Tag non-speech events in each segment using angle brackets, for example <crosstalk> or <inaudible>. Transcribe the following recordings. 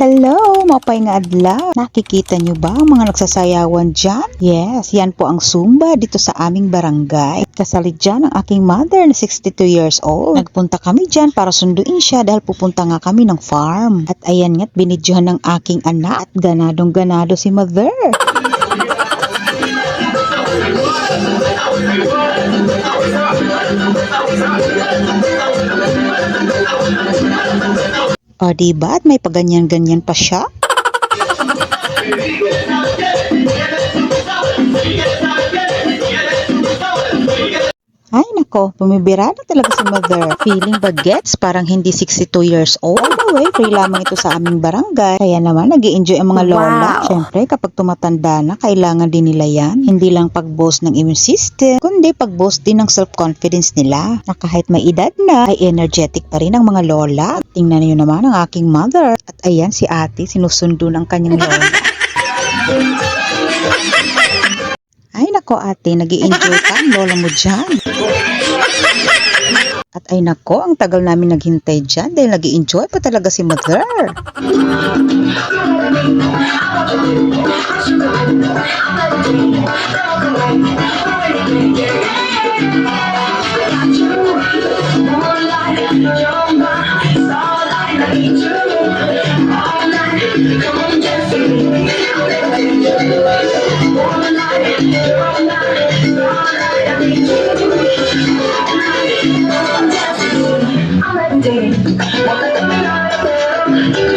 Hello, mapay nga adlaw. Nakikita nyo ba ang mga nagsasayawan dyan? Yes, yan po ang Zumba dito sa aming barangay. Kasalit dyan ang aking mother na 62 years old. Nagpunta kami dyan para sunduin siya dahil pupunta nga kami ng farm. At ayan nga't binidyohan ng aking anak at ganadong ganado si mother. O diba at may paganyan-ganyan pa siya? <laughs> Ay nako, bumibira na talaga si mother. <laughs> Feeling bagets, parang hindi 62 years old. By the way, free lamang ito sa aming barangay. Kaya naman, nag enjoy ang mga lola. Wow. Siyempre, kapag tumatanda na, kailangan din nila yan. Hindi lang pag-boast ng immune system, kundi pag-boast din ng self-confidence nila. Na kahit may edad na, ay energetic pa rin ang mga lola. Tingnan niyo naman ang aking mother. At ayan si ate, sinusundo ng kanyang lola. <laughs> Ay nako ate, nag enjoy ka ang lola mo dyan. At ay nako, ang tagal namin naghintay dyan dahil nag enjoy pa talaga si mother.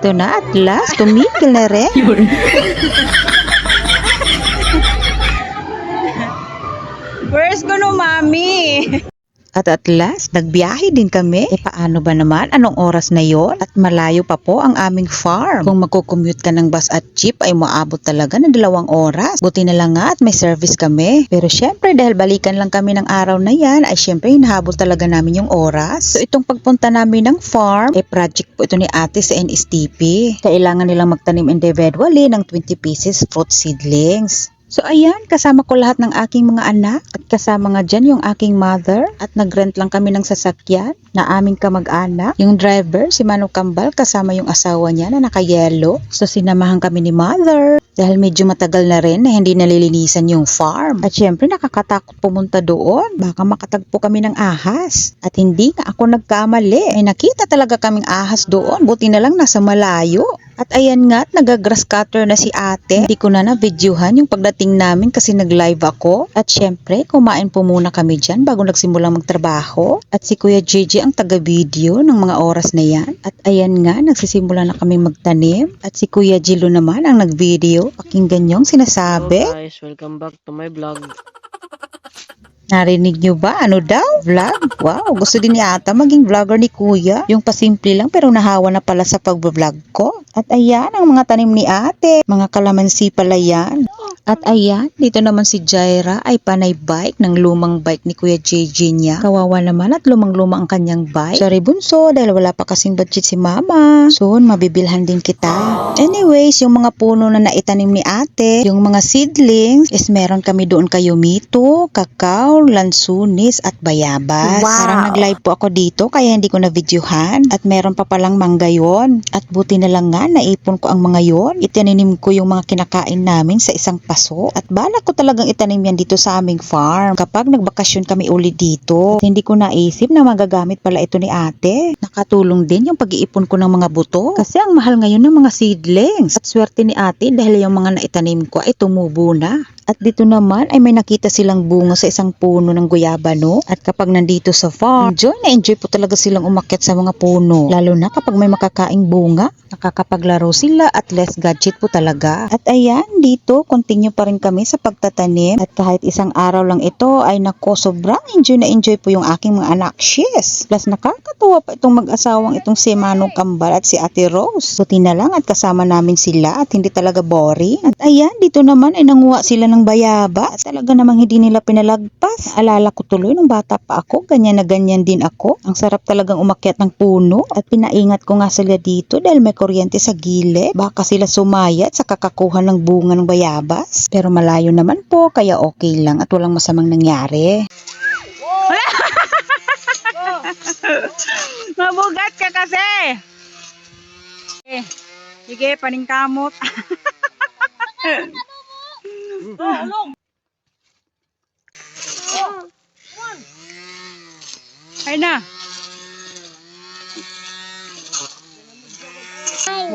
eto na, at last, tumigil na rin. <laughs> Where's ko no, mami? <laughs> At at last, nagbiyahe din kami. E paano ba naman? Anong oras na yon? At malayo pa po ang aming farm. Kung magkukommute ka ng bus at jeep ay maabot talaga ng dalawang oras. Buti na lang nga at may service kami. Pero syempre dahil balikan lang kami ng araw na yan ay syempre hinahabol talaga namin yung oras. So itong pagpunta namin ng farm, eh project po ito ni ate sa NSTP. Kailangan nilang magtanim individually ng 20 pieces fruit seedlings. So ayan, kasama ko lahat ng aking mga anak at kasama nga dyan yung aking mother at nag-rent lang kami ng sasakyan na aming kamag-anak. Yung driver, si Manu Kambal, kasama yung asawa niya na naka-yellow. So sinamahan kami ni mother dahil medyo matagal na rin na hindi nalilinisan yung farm. At syempre nakakatakot pumunta doon. Baka makatagpo kami ng ahas. At hindi nga ako nagkamali. Ay nakita talaga kaming ahas doon. Buti na lang nasa malayo. At ayan nga, nagagrass cutter na si ate. Hindi ko na na-videohan yung pagdating namin kasi nag-live ako. At syempre, kumain po muna kami dyan bago nagsimulang magtrabaho. At si Kuya Gigi ang taga-video ng mga oras na yan. At ayan nga, nagsisimula na kami magtanim. At si Kuya Gilo naman ang nag-video. Pakinggan yung sinasabi. Hello guys, welcome back to my vlog. Narinig nyo ba? Ano daw? Vlog? Wow, gusto din ni ata maging vlogger ni kuya. Yung pasimple lang pero nahawa na pala sa pag-vlog ko. At ayan ang mga tanim ni ate. Mga kalamansi pala yan. At ayan, dito naman si Jaira ay panay bike ng lumang bike ni Kuya JJ niya. Kawawa naman at lumang-luma ang kanyang bike. Sorry bunso, dahil wala pa kasing budget si mama. Soon, mabibilhan din kita. Anyways, yung mga puno na naitanim ni ate, yung mga seedlings, is meron kami doon kayo mito, kakao, lansunis, at bayabas. Wow. Parang nag-live po ako dito, kaya hindi ko na videohan. At meron pa palang mangga yon. At buti na lang nga, naipon ko ang mga yon. Itaninim ko yung mga kinakain namin sa isang paso. At balak ko talagang itanim yan dito sa aming farm. Kapag nagbakasyon kami uli dito, hindi ko naisip na magagamit pala ito ni ate. Nakatulong din yung pag-iipon ko ng mga buto. Kasi ang mahal ngayon ng mga seedlings. At swerte ni ate dahil yung mga naitanim ko ay tumubo na. At dito naman ay may nakita silang bunga sa isang puno ng guyabano. At kapag nandito sa farm, enjoy na enjoy po talaga silang umakyat sa mga puno. Lalo na kapag may makakaing bunga, nakakapaglaro sila at less gadget po talaga. At ayan, dito continue pa rin kami sa pagtatanim. At kahit isang araw lang ito ay nako sobrang enjoy na enjoy po yung aking mga anak. Yes! Plus nakakatuwa pa itong mag-asawang itong si Manong Kambal at si Ate Rose. Buti na lang at kasama namin sila at hindi talaga boring. At ayan, dito naman ay nanguha sila ng bayaba. At talaga namang hindi nila pinalagpas. Alala ko tuloy nung bata pa ako, ganyan na ganyan din ako. Ang sarap talagang umakyat ng puno at pinaingat ko nga sila dito dahil may kuryente sa gilid. Baka sila sumayat sa kakakuha ng bunga ng bayabas. Pero malayo naman po, kaya okay lang at walang masamang nangyari. <laughs> Mabugat ka kasi. Eh, sige, paningkamot. <laughs> Ay na.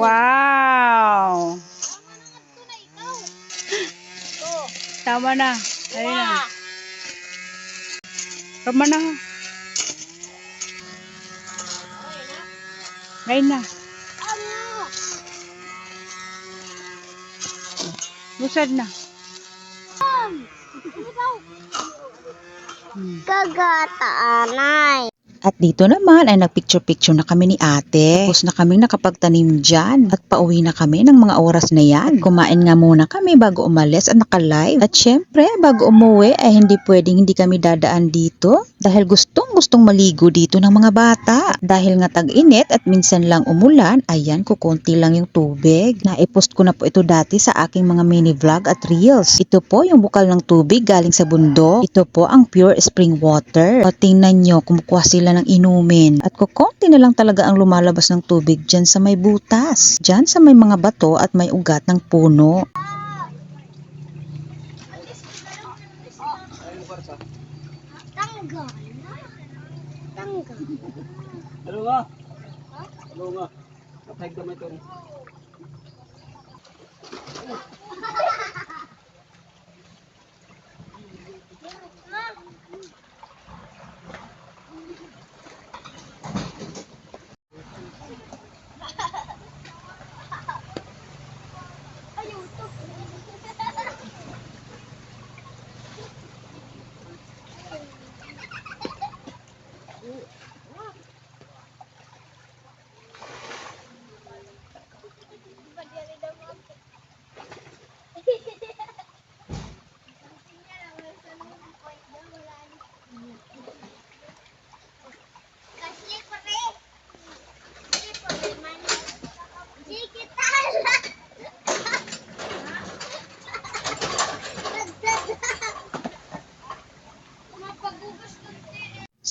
Wow. Tama na. Ay na. Tama na. Ay na. Busad na. Kagatanay. At dito naman ay nagpicture-picture na kami ni ate. Tapos na kaming nakapagtanim dyan. At pauwi na kami ng mga oras na yan. Kumain nga muna kami bago umalis at naka-live. At syempre, bago umuwi ay hindi pwedeng hindi kami dadaan dito. Dahil gustong gustong maligo dito ng mga bata. Dahil nga tag-init at minsan lang umulan, ayan kukunti lang yung tubig. Naipost ko na po ito dati sa aking mga mini vlog at reels. Ito po yung bukal ng tubig galing sa bundok. Ito po ang pure spring water. O tingnan nyo, kumukuha sila ng inumin. At kukunti na lang talaga ang lumalabas ng tubig dyan sa may butas. Dyan sa may mga bato at may ugat ng puno. Tanggal. Tanggal. Ano nga? Ano nga? Kapag damay ito.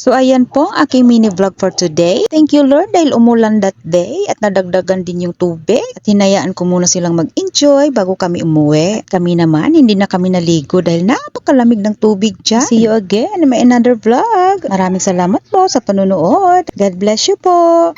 So ayan po ang aking mini vlog for today. Thank you Lord dahil umulan that day at nadagdagan din yung tubig. At hinayaan ko muna silang mag-enjoy bago kami umuwi. Kami naman hindi na kami naligo dahil napakalamig ng tubig dyan. See you again in my another vlog. Maraming salamat po sa panunood. God bless you po.